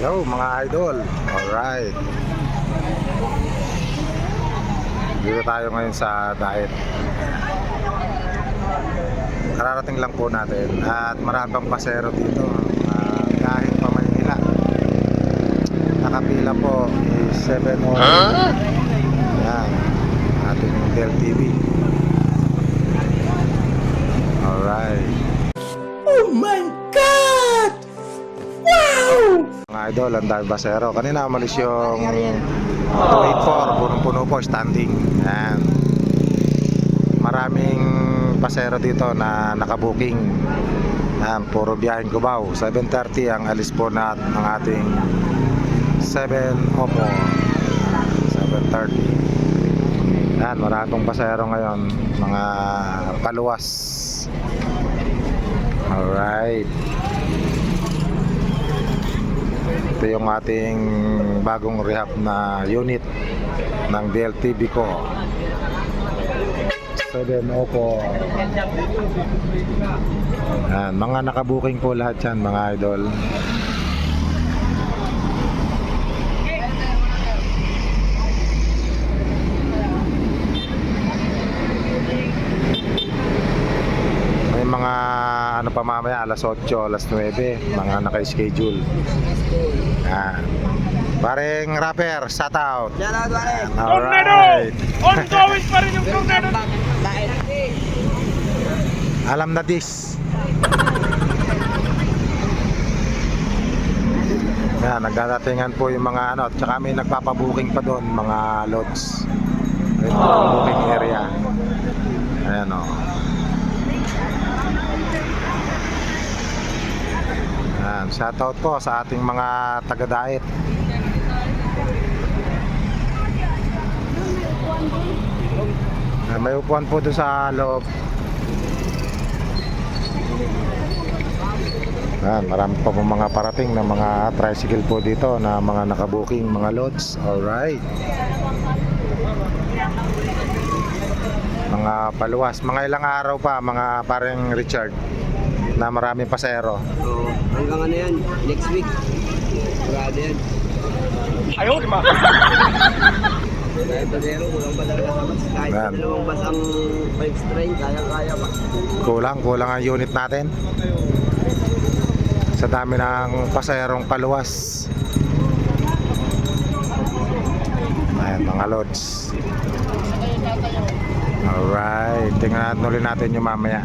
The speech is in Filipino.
Hello mga idol. Alright. Dito tayo ngayon sa diet. Kararating lang po natin at marami pang pasero dito. Uh, galing pa Manila. Nakapila po is 7 or Yan. Ating Del TV. Idol, ang dami basero. Kanina umalis yung 284, punong-puno po, standing. Yan. Maraming pasero dito na nakabuking. Yan, puro biyahin Cubao. 7.30 ang alis po na ng ating 7 Opo. 7.30. Yan, marami pong pasero ngayon. Mga paluwas. Alright. Ito yung ating bagong rehab na unit ng DLTV ko. 7 Opo. Yan, mga nakabuking po lahat yan mga idol. May mga ano pa mamaya alas 8, alas 9, mga naka-schedule. Yan. Pareng rapper, shout out. Shout out, pare. Alright. Ongoing pa rin yung tornado. Alam na this. Yan, nagdadatingan po yung mga ano, tsaka may nagpapabuking pa doon, mga lots. Ito booking area. Ayan o. Yan, shoutout po sa ating mga taga-diet. May upuan po doon sa loob. Yan, marami pa po mga parating na mga tricycle po dito na mga nakabuking mga loads. Alright. Mga paluwas. Mga ilang araw pa, mga pareng Richard na maraming pasero. Oo, hanggang ano yan, next week. Sigurado yan. Ayaw, di ba? Kahit pasero, kulang pa talaga sa bus. Kahit Yan. dalawang bus ang 5 train, kaya-kaya pa. Kulang, kulang ang unit natin. Sa dami ng paserong paluwas. Ayan, mga loads. Alright, tingnan natin ulit natin yung mamaya.